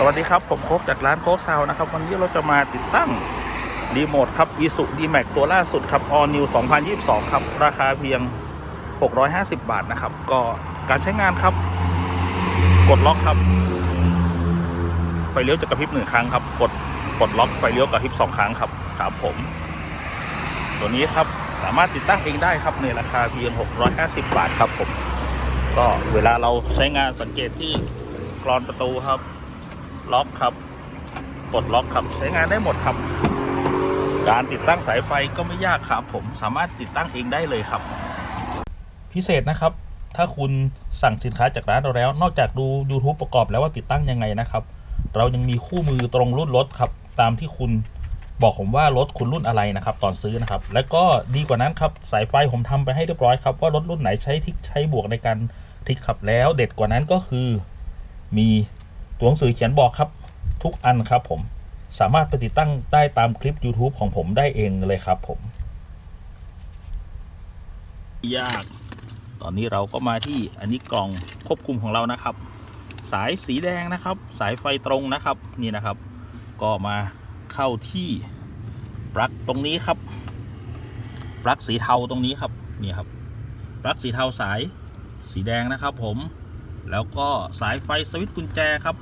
สวัสดีครับ ผมโคกจากร้านโคกซาวนะครับ วันนี้เราจะมาติดตั้งรีโมทครับอีสุดีแม็กตัวล่าสุดครับ All New 2022 ครับ ราคาเพียง 650 บาทนะครับ ก็การใช้งานครับ กดล็อกครับ ไฟเลี้ยวจะกระพริบหนึ่งครั้งครับ กดกดล็อกไฟเลี้ยวกระพริบสองครั้งครับครับผม ตัวนี้ครับสามารถติดตั้งเองได้ครับในราคาเพียง 650 บาทครับผม ก็เวลาเราใช้งานสังเกตที่กรอนประตูครับ ล็อกครับกดล็อกครับใช้งานได้หมดครับ การติดตั้งสายไฟก็ไม่ยากครับผมสามารถติดตั้งเองได้เลยครับ พิเศษนะครับ ถ้าคุณสั่งสินค้าจากร้านเราแล้ว นอกจากดู YouTube ประกอบแล้วว่าติดตั้งยังไงนะครับ เรายังมีคู่มือตรงรุ่นรถครับ ตามที่คุณบอกผมว่ารถคุณรุ่นอะไรนะครับ ตอนซื้อนะครับ แล้วก็ดีกว่านั้นครับสายไฟผมทำไปให้เรียบร้อยครับว่ารถรุ่นไหนใช้ทิกใช้บวกในการทิกขับแล้ว เด็ดกว่านั้นก็คือมี ตัวหนังสือเขียนบอกครับ ทุกอันครับผมสามารถไปติดตั้งได้ตามคลิป YouTube ของผมได้เองเลยครับผม ยาก ตอนนี้เราก็มาที่อันนี้กล่องควบคุมของเรานะครับ สายสีแดงนะครับ สายไฟตรงนะครับนี่นะครับ ก็มาเข้าที่ปลั๊กตรงนี้ครับปลั๊กสีเทาตรงนี้ครับนี่ครับปลั๊กสีเทาสายสีแดงนะครับผม แล้วก็สายไฟสวิตช์กุญแจครับ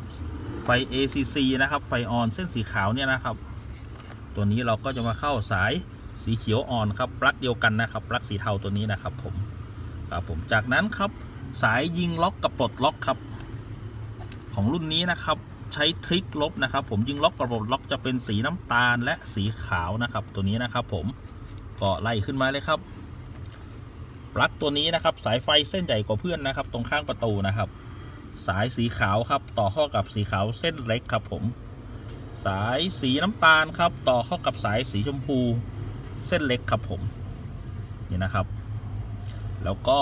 ไฟ ACC นะครับ ไฟออนเส้นสีขาวเนี่ยนะครับ ตัวนี้เราก็จะมาเข้าสายสีเขียวอ่อนครับ ปลั๊กเดียวกันนะครับ ปลั๊กสีเทาตัวนี้นะครับผม ครับผม จากนั้นครับสายยิงล็อกกับปลดล็อกครับ ของรุ่นนี้นะครับใช้ทริคลบนะครับ ผมยิงล็อกกับปลดล็อกจะเป็นสีน้ำตาลและสีขาวนะครับ ตัวนี้นะครับผมก็ไล่ขึ้นมาเลยครับ ปลั๊กตัวนี้นะครับ สายไฟเส้นใหญ่กว่าเพื่อนนะครับ ตรงข้างประตูนะครับ สายสีขาวครับ ต่อเข้ากับสีขาวเส้นเล็กครับ ผม สายสีน้ำตาลครับ ต่อเข้ากับสายสีชมพู เส้นเล็กครับผมนี่นะครับ แล้วก็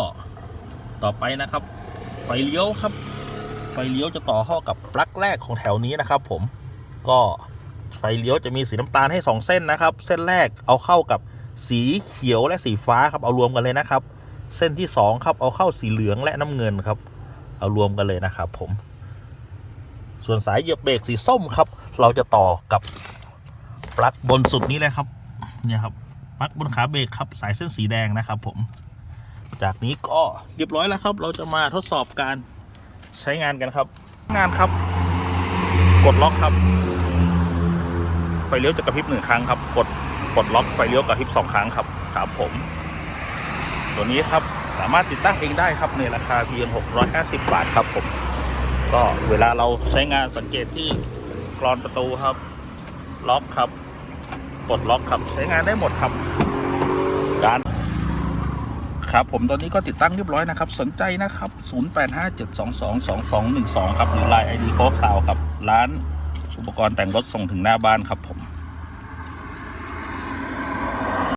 ต่อไปนะครับ ไฟเลี้ยวครับ ไฟเลี้ยวจะต่อเข้ากับปลั๊กแรกของแถวนี้นะครับ ผมก็ไฟเลี้ยวจะมีสีน้ำตาลให้ 2 เส้นนะครับ เส้นแรกเอาเข้ากับสีเขียวและสีฟ้าครับ เอารวมกันเลยนะครับ เส้นที่2ครับ เอาเข้าสีเหลืองและน้ำเงินครับ เอารวมกันเลยนะครับผม ส่วนสายเหยียบเบรกสีส้มครับ เราจะต่อกับปลั๊กบนสุดนี้เลยครับ เนี่ยครับปลั๊กบนขาเบรกครับ สายเส้นสีแดงนะครับ ผม จากนี้ก็เรียบร้อยแล้วครับ เราจะมาทดสอบการใช้งานกันครับ งานครับ กดล็อกครับ ไฟเลี้ยวจะกระพริบหนึ่งครั้งครับ กดกดล็อกไฟเลี้ยวกระพริบสองครั้งครับครับผม ตัวนี้ครับสามารถติดตั้งเองได้ครับในราคาเพียง 650 บาทครับผมก็เวลาเราใช้งานสังเกตที่กรอนประตูครับ ล็อกครับกดล็อกครับใช้งานได้หมดครับการครับผมตอนนี้ก็ติดตั้งเรียบร้อยนะครับ สนใจนะครับ 0857222212 ครับหรือ Line ID โค้กซาวครับ ร้านอุปกรณ์แต่งรถส่งถึงหน้าบ้านครับผม